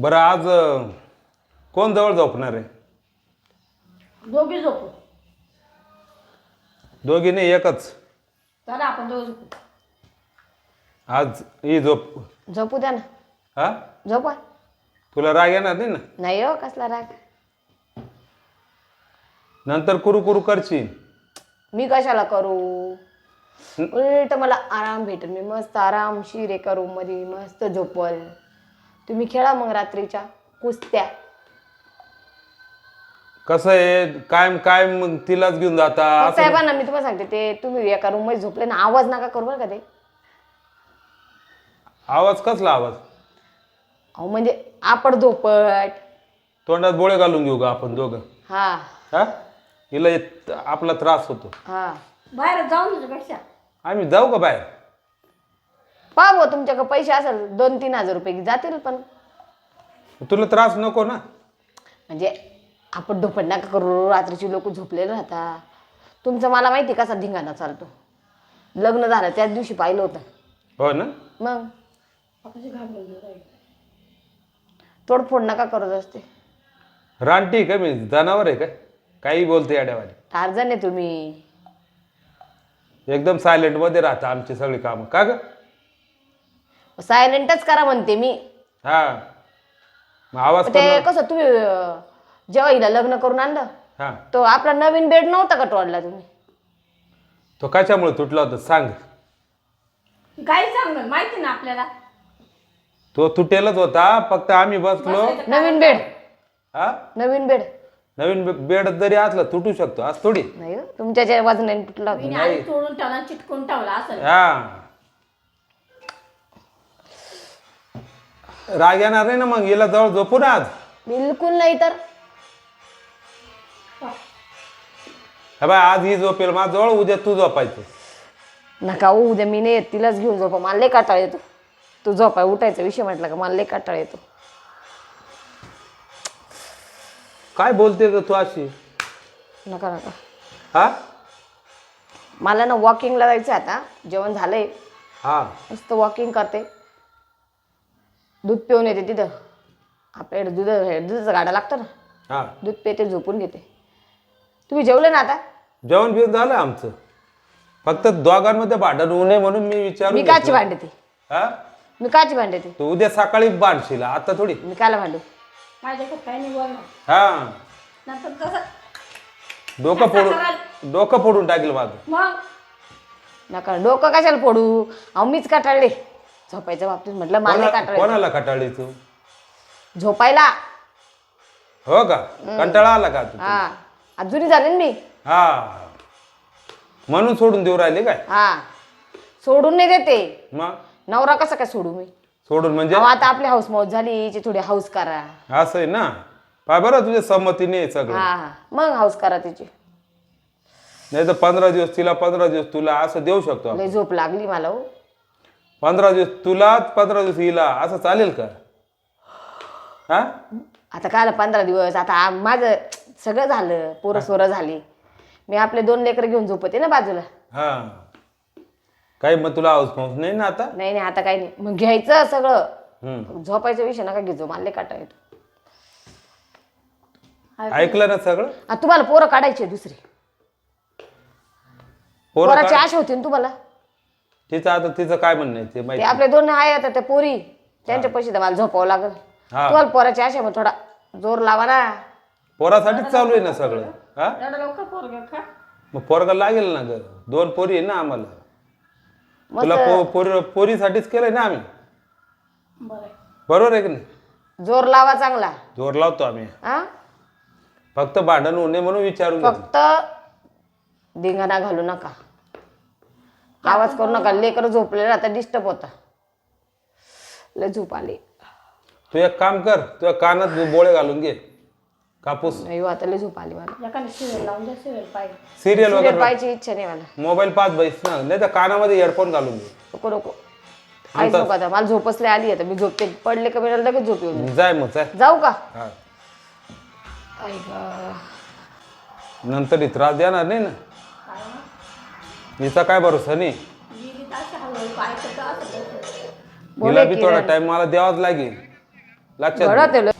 बरं आज अं, कोण जवळ झोपणार आहे? दोघी झोपू. दोघी नाही एकच. चला आपण दोघं झोपू. आज ही झोप. झोपू द्या ना. हा? झोपा. तुला राग येणार नाही ना? नाही हो कसला राग? नंतर कुरू कुरू करशील. मी कशाला करू? उलट मला आराम भेटेल. मी मस्त आरामशीर एका रूममध्ये मस्त झोपल. तुम्ही खेळा मग रात्रीच्या कुस्त्या. कसं आहे? कायम कायम मग तिलाच घेऊन जाता असं साहेबांना मी तुम्हाला सांगते ते तुम्ही एका रूममध्ये झोपले ना आवाज नका करू बरं का ते. आवाज कसला आवाज? अहो म्हणजे आपड झोपट तोंडात बोळे घालून घेऊ का आपण दोघं? हा. हा? हिला येत- आपला त्रास होतो. हा. बाहेर जाऊन आम्ही जाऊ का बाहेर? पहा भाऊ तुमच्याकडे पैसे असेल दोन तीन हजार रुपये जातील पण. तुला त्रास नको ना. म्हणजे आपण धोपट नका करू रात्रीची लोक झोपलेले राहता. तुमचं मला माहिती कसा धिंगाणा चालतो. लग्न झालं त्याच दिवशी पाहिलं होतं. हो ना? मग. तोडफोड नका करत असते. रानटी का मी? जनावर आहे काय काही बोलते याड्यावाली. टार्जन आहे तुम्ही. एकदम सायलेंटमध्ये राहता आमची सगळी कामं. का ग? सायलेंटच करा म्हणते मी. हा. मग आवाज ते करणं- कसं तुम्ही अं, जेव्हा हिला लग्न करून आणलं हा. तो आपला नवीन बेड नव्हता का तोडला तुम्ही? तो कशामुळे तुटला होता सांग. काय सांगणार माहिती ना आपल्याला. तो तुटेलच होता फक्त आम्ही बसलो. नवीन बेड हा? नवीन बेड नवीन बे- बेड जरी असला तुटू शकतो आज थोडी. नाही हो, तुमच्या ज्या वजनाने तुटला होता. तिने आधी तोडून चिटकून ठेवला असं हा. राग येणार नाही ना मग हिला जवळ झोपू ना आज. बिलकुल नाही तर. हा बाय आज ही झोपेल माझ जवळ उद्या तू झोपायचं. नका हो, उद्या मी नाही येत तिलाच घेऊन झोपा. मला लय काटाळ येतो. तू झोपाय उठायचा विषय म्हटला का मला लय काटाळ येतो. काय बोलते ग तू अशी? नका नका. हा? मला ना वॉकिंगला जायचं आहे आता. जेवण झालंय. हा. मस्त वॉकिंग करते. दूध पिऊन येते तिथं. आपल्याकडे दूध हे दुधाचा गाडा लागतो ना. हा. दूध पिते झोपून घेते. तुम्ही जेवले ना आता? जेवण बिवण झालं आमचं. फक्त दोघांमध्ये भांडण होऊ नये म्हणून मी विचारू मी काची भांडते हा? मी काची भांडते तू? उद्या सकाळी बांधशील आता थोडी. मी काला भांडू. माझ्याकडे काही नाही बोलणार. हा. नंतर डोकं फोडून डोकं फोडून टाकेल माझं. मग? नका डोकं कशाला फोडू? अहो मीच काटाळले. झोपायच्या बाबतीत म्हटलं मला कोणा- काटाळे कोणाला कटाळी तू झोपायला. हो का? कंटाळा आला का तू हा. अजूनही झाले ना मी. हा. म्हणून सोडून देऊ राहिले काय? हा. सोडून नाही देते. मग? नवरा कसा काय सोडू मी? सोडून म्हणजे? अहो, आता आपली हाऊस मौज झाली हिची थोडी हाऊस करा. असं आहे ना? पाय बरं तुझ्या संमतीने आहे सगळं. हा मग हाऊस करा तिची. नाही तर पंधरा दिवस तिला पंधरा दिवस तुला असं देऊ शकतो आपण. लय झोप लागली मला हो. पंधरा दिवस तुला पंधरा दिवस हिला असं चालेल का? हा? आता काल पंधरा दिवस आता आ- माझं सगळं झालं पोरं सोरं झाली. मी आपले दोन लेकर घेऊन झोपते ना बाजूला. हा. काही मग तुला हाऊस माऊस नाही ना आता? नाही नाही आता काही नाही. मग घ्यायचं सगळं. हम्म. झोपायचा विषय नका घेतो मला लय काटा येतो. ऐकलं ना सगळं? तुम्हाला पोरं काढायची दुसरी. पोरं पोराची काय- आशा होती ना तुम्हाला? तिचं आता तिचं काय म्हणणं आहे? ते ते माहिती आपले दोन आहे आता त्या पोरी. त्यांच्या पैसे तर मला झोपावं लागल. हा. तुम्हाला पोराची आशा मग थोडा जोर लावा ना. पोरासाठीच चालू आहे ना सगळं हा? एवढं लवकर पोरग का? मग पोरगा लागेल ना ग. दोन पोरी आहे ना आम्हाला. तुला पो पोरी पोरीसाठीच केलंय ना आम्ही. बरं. बरोबर आहे की नाही? जोर लावा चांगला. जोर लावतो आम्ही. हा? फक्त भांडण होऊ नये म्हणून विचारून घेतो. फक्त धिंगाणा घालू नका. आवाज करू नका लेकर झोपलेलं आता डिस्टर्ब होता. लय झोप आली. तू एक काम कर तुझ्या कानात बोळे घालून घे. कापूस. नाही हो, आता लय झोप आली मला. एखादी सिरियल लावून द्या सिरियल पाहिजे. सिरियल वगैरे पाहायची इच्छा नाही मला. मोबाईल पाच बैस ना नाही तर कानामध्ये हेडफोन घालून घे. नको नको. आता मला झोपच लय आली आता. मी झोपते पडले का मला लगेच झोप येऊन जाय मग जाय. जाऊ का? हा. आई गं. नंतर ही त्रास देणार नाही ना? हिचा काय भरोसा नाही? गेली तर अशी हळूहळू ऐकत असं हिला बी थोडा टाइम मला द्यावाच लागेल. लक्षात घे.